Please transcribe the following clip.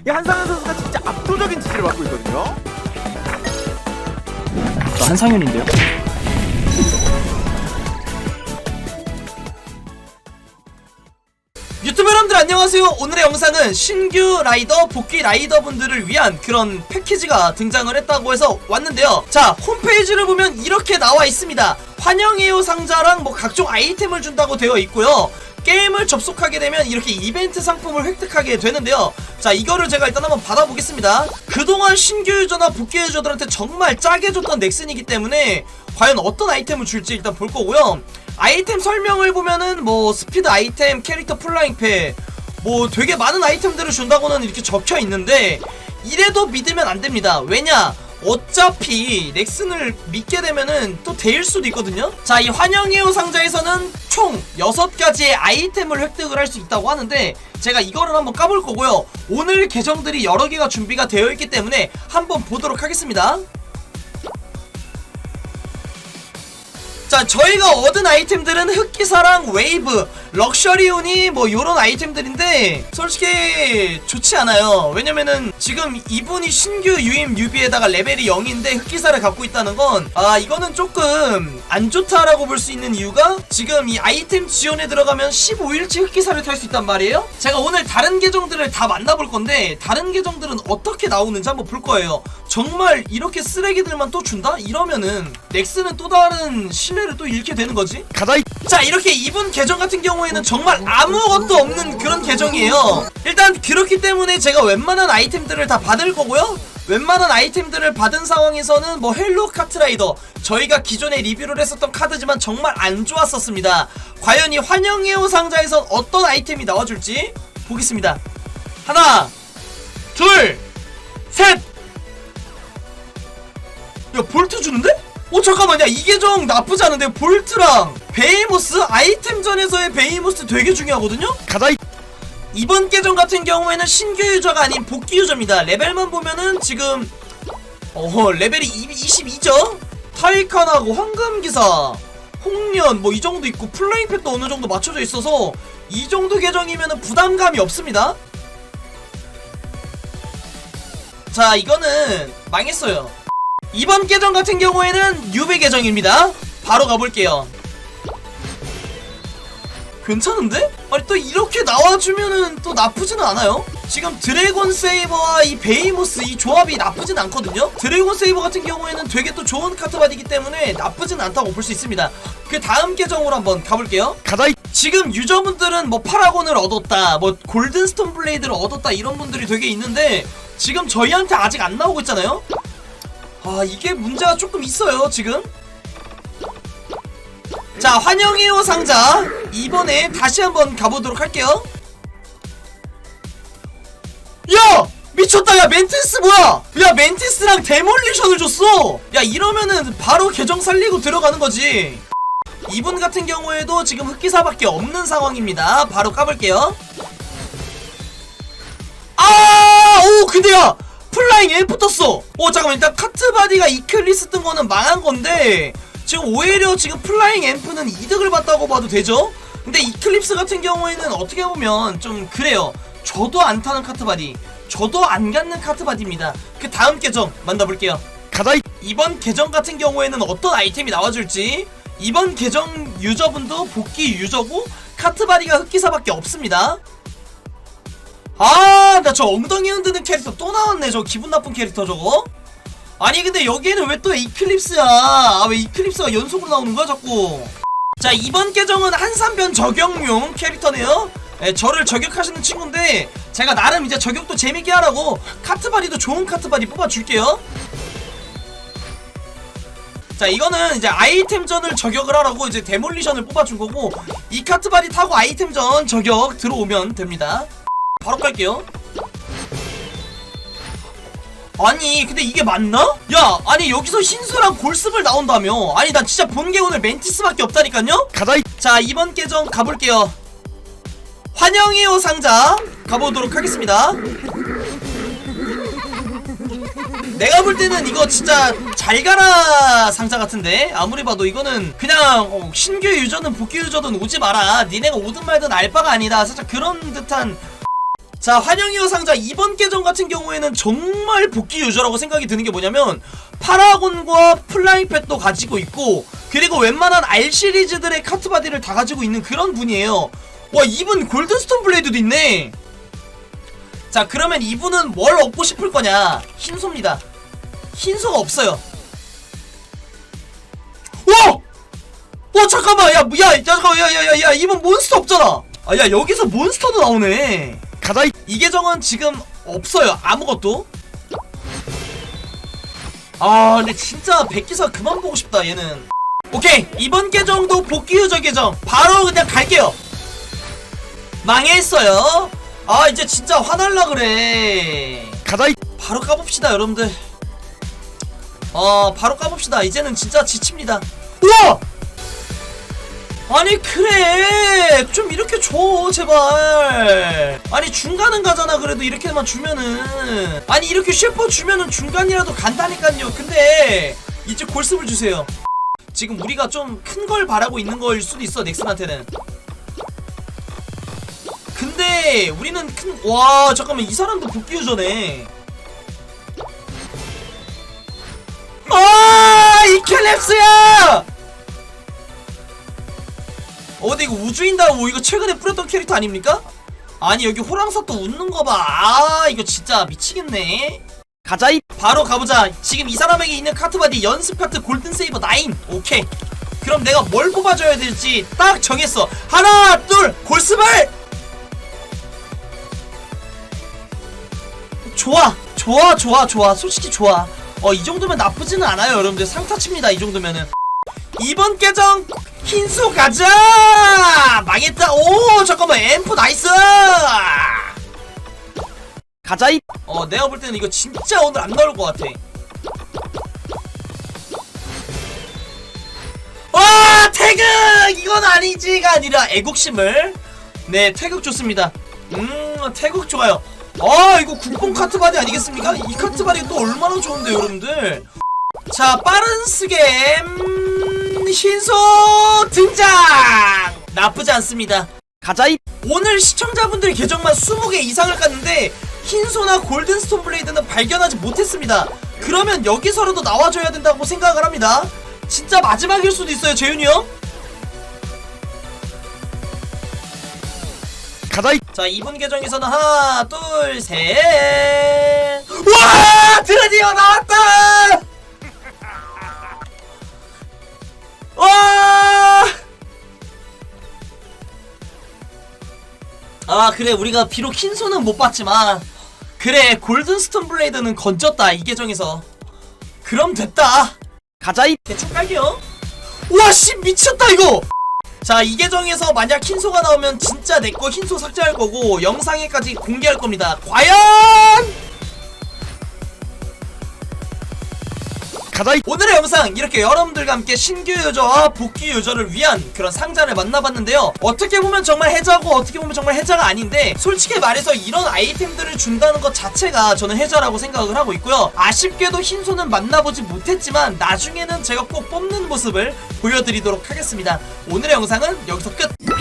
이 한상현 선수가 진짜 압도적인 지지를 받고 있거든요. 저 한상현인데요. 유튜브 여러분들 안녕하세요. 오늘의 영상은 신규 라이더 복귀 라이더 분들을 위한 그런 패키지가 등장을 했다고 해서 왔는데요. 자 홈페이지를 보면 이렇게 나와 있습니다. 환영해요 상자랑 뭐 각종 아이템을 준다고 되어 있고요. 게임을 접속하게 되면 이렇게 이벤트 상품을 획득하게 되는데요. 자, 이거를 제가 일단 한번 받아보겠습니다. 그동안 신규 유저나 복귀 유저들한테 정말 짜게 줬던 넥슨이기 때문에 과연 어떤 아이템을 줄지 일단 볼 거고요. 아이템 설명을 보면은 뭐 스피드 아이템, 캐릭터 플라잉 패 뭐 되게 많은 아이템들을 준다고는 이렇게 적혀 있는데 이래도 믿으면 안 됩니다. 왜냐? 어차피 넥슨을 믿게 되면은 또 데일 수도 있거든요. 자, 이 환영해요 상자에서는 총 6가지의 아이템을 획득을 할 수 있다고 하는데 제가 이거를 한번 까볼 거고요. 오늘 계정들이 여러 개가 준비가 되어 있기 때문에 한번 보도록 하겠습니다. 자 저희가 얻은 아이템들은 흑기사랑 웨이브 럭셔리온이 뭐 요런 아이템들인데 솔직히 좋지 않아요 왜냐면은 지금 이분이 신규 유임 뉴비에다가 레벨이 0인데 흑기사를 갖고 있다는 건 아 이거는 조금 안 좋다라고 볼 수 있는 이유가 지금 이 아이템 지원에 들어가면 15일치 흑기사를 탈 수 있단 말이에요 제가 오늘 다른 계정들을 다 만나볼 건데 다른 계정들은 어떻게 나오는지 한번 볼 거예요 정말 이렇게 쓰레기들만 또 준다? 이러면은 넥슨은 또 다른 신뢰를 또 잃게 되는 거지? 가자 이자 이렇게 이분 계정 같은 경우 에는 정말 아무것도 없는 그런 계정이에요. 일단 그렇기 때문에 제가 웬만한 아이템들을 다 받을 거고요. 웬만한 아이템들을 받은 상황에서는 뭐 헬로 카트라이더 저희가 기존에 리뷰를 했었던 카드지만 정말 안 좋았었습니다. 과연 이 환영해요 상자에선 어떤 아이템이 나와줄지 보겠습니다. 하나 둘셋! 야 볼트 주는데? 어 잠깐만 야이 계정 나쁘지 않은데 볼트랑 베이모스 아이템전에서의 베이모스 되게 중요하거든요? 가자 이 이번 계정 같은 경우에는 신규 유저가 아닌 복귀 유저입니다 레벨만 보면은 지금 어 레벨이 22죠? 타이칸하고 황금기사 홍련 뭐 이 정도 있고 플레잉패도 어느 정도 맞춰져 있어서 이 정도 계정이면은 부담감이 없습니다 자 이거는 망했어요 이번 계정 같은 경우에는 유배 계정입니다. 바로 가볼게요. 괜찮은데? 아니 또 이렇게 나와주면은 또 나쁘지는 않아요. 지금 드래곤 세이버와 이 베이모스 이 조합이 나쁘진 않거든요. 드래곤 세이버 같은 경우에는 되게 또 좋은 카트바디기 때문에 나쁘진 않다고 볼 수 있습니다. 그 다음 계정으로 한번 가볼게요. 가자 이 지금 유저분들은 뭐 파라곤을 얻었다, 뭐 골든스톤 블레이드를 얻었다 이런 분들이 되게 있는데 지금 저희한테 아직 안 나오고 있잖아요. 아 이게 문제가 조금 있어요 지금. 자 환영해요 상자 이번에 다시 한번 가보도록 할게요. 야 미쳤다 야 멘티스 뭐야 야 멘티스랑 데몰리션을 줬어 야 이러면은 바로 계정 살리고 들어가는 거지 이분 같은 경우에도 지금 흑기사밖에 없는 상황입니다. 바로 까볼게요. 아, 오, 근데 야, 플라잉 엘프 떴어. 오, 잠깐만, 일단 카트바디가 이클리스 뜬 거는 망한 건데, 지금 오히려 지금 플라잉 앰프는 이득을 봤다고 봐도 되죠? 근데 이클립스 같은 경우에는 어떻게 보면 좀 그래요. 저도 안 타는 카트바디, 저도 안 갖는 카트바디입니다. 그 다음 계정 만나볼게요. 가자 이 이번 계정 같은 경우에는 어떤 아이템이 나와줄지 이번 계정 유저분도 복귀 유저고 카트바리가 흑기사밖에 없습니다 아 나 저 엉덩이 흔드는 캐릭터 또 나왔네 저 기분 나쁜 캐릭터 저거 아니 근데 여기에는 왜 또 이클립스야 아, 왜 이클립스가 연속으로 나오는 거야 자꾸 자 이번 계정은 한산변 저격용 캐릭터네요. 예, 저를 저격하시는 친구인데 제가 나름 이제 저격도 재밌게 하라고 카트바리도 좋은 카트바리 뽑아줄게요. 자 이거는 이제 아이템전을 저격을 하라고 이제 데몰리션을 뽑아준 거고 이 카트바디 타고 아이템전 저격 들어오면 됩니다. 바로 깔게요 아니 근데 이게 맞나? 야 아니 여기서 흰수랑 골습을 나온다며. 아니 난 진짜 본 게 오늘 멘티스밖에 없다니까요? 가자. 이 자 이번 계정 가볼게요. 환영해요 상자. 가보도록 하겠습니다. 내가 볼 때는 이거 진짜 잘 가라 상자 같은데. 아무리 봐도 이거는 그냥 어, 신규 유저든 복귀 유저든 오지 마라. 니네가 오든 말든 알바가 아니다. 살짝 그런 듯한 자 환영이어 상자 이번 계정 같은 경우에는 정말 복귀 유저라고 생각이 드는 게 뭐냐면 파라곤과 플라잉팻도 가지고 있고 그리고 웬만한 R 시리즈들의 카트바디를 다 가지고 있는 그런 분이에요. 와 이분 골든스톤 블레이드도 있네. 자 그러면 이분은 뭘 얻고 싶을 거냐? 흰소입니다. 흰소가 없어요. 와! 와 잠깐만. 야, 야, 야 잠깐만. 야야야 야, 이분 몬스터 없잖아. 아 야 여기서 몬스터도 나오네 가자 이이 계정은 지금 없어요 아무것도. 아 근데 진짜 백기사 그만 보고 싶다 얘는. 오케이 이번 계정도 복귀 유저 계정. 바로 그냥 갈게요. 망했어요. 아 이제 진짜 화날라 그래. 이 바로 까봅시다 여러분들. 어 바로 까봅시다. 이제는 진짜 지칩니다. 우와 아니 그래. 좀 이렇게 줘 제발. 아니 중간은 가잖아 그래도 이렇게만 주면은. 아니 이렇게 셰퍼 주면은 중간이라도 간다니까요. 근데 이제 골습을 주세요. 지금 우리가 좀 큰 걸 바라고 있는 거일 수도 있어 넥슨한테는. 근데 우리는 큰 와 잠깐만 이 사람도 복귀 유저네. 아 이켈랩스야 어 근데 이거 우주인다고 이거 최근에 뿌렸던 캐릭터 아닙니까? 아니 여기 호랑사 또 웃는 거봐아 이거 진짜 미치겠네. 가자 이 바로 가보자. 지금 이 사람에게 있는 카트바디 연습 카트 골든 세이버 9 오케이. 그럼 내가 뭘 뽑아줘야 될지 딱 정했어. 하나 둘 골스발! 좋아 좋아 좋아 좋아. 솔직히 좋아. 어 이 정도면 나쁘지는 않아요 여러분들. 상타칩니다 이 정도면은. 이번 계정 흰수 가자! 망했다. 오 잠깐만 앰프 나이스! 가자 이 어 내가 볼 때는 이거 진짜 오늘 안 나올 것 같아. 와 태극! 이건 아니지가 아니라 애국심을. 네 태극 좋습니다. 음 태극 좋아요. 아 이거 국뽕 카트바디 아니겠습니까? 이 카트바디 또 얼마나 좋은데 여러분들? 자 빠른 스겜 신소 등장 나쁘지 않습니다 가자 이 오늘 시청자분들 계정만 20개 이상을 깠는데 흰소나 골든스톤 블레이드는 발견하지 못했습니다. 그러면 여기서라도 나와줘야 된다고 생각을 합니다. 진짜 마지막일 수도 있어요, 재윤이 형. 가자 이 자, 이분 계정에서는 하나, 둘, 셋. 와! 드디어 나왔다! 아, 그래. 우리가 비록 흰소는 못 봤지만 그래. 골든스톤 블레이드는 건졌다. 이 계정에서. 그럼 됐다. 가자 이 대충 깔게요. 우와 씨 미쳤다 이거. 자 이 계정에서 만약 흰소가 나오면 진짜 내 거 흰소 삭제할 거고 영상에까지 공개할 겁니다. 과연 가자 이 오늘의 영상 이렇게 여러분들과 함께 신규 유저와 복귀 유저를 위한 그런 상자를 만나봤는데요. 어떻게 보면 정말 해자고 어떻게 보면 정말 해자가 아닌데 솔직히 말해서 이런 아이템들을 준다는 것 자체가 저는 해자라고 생각을 하고 있고요. 아쉽게도 흰소는 만나보지 못했지만 나중에는 제가 꼭 뽑는 모습을 보여드리도록 하겠습니다. 오늘의 영상은 여기서 끝!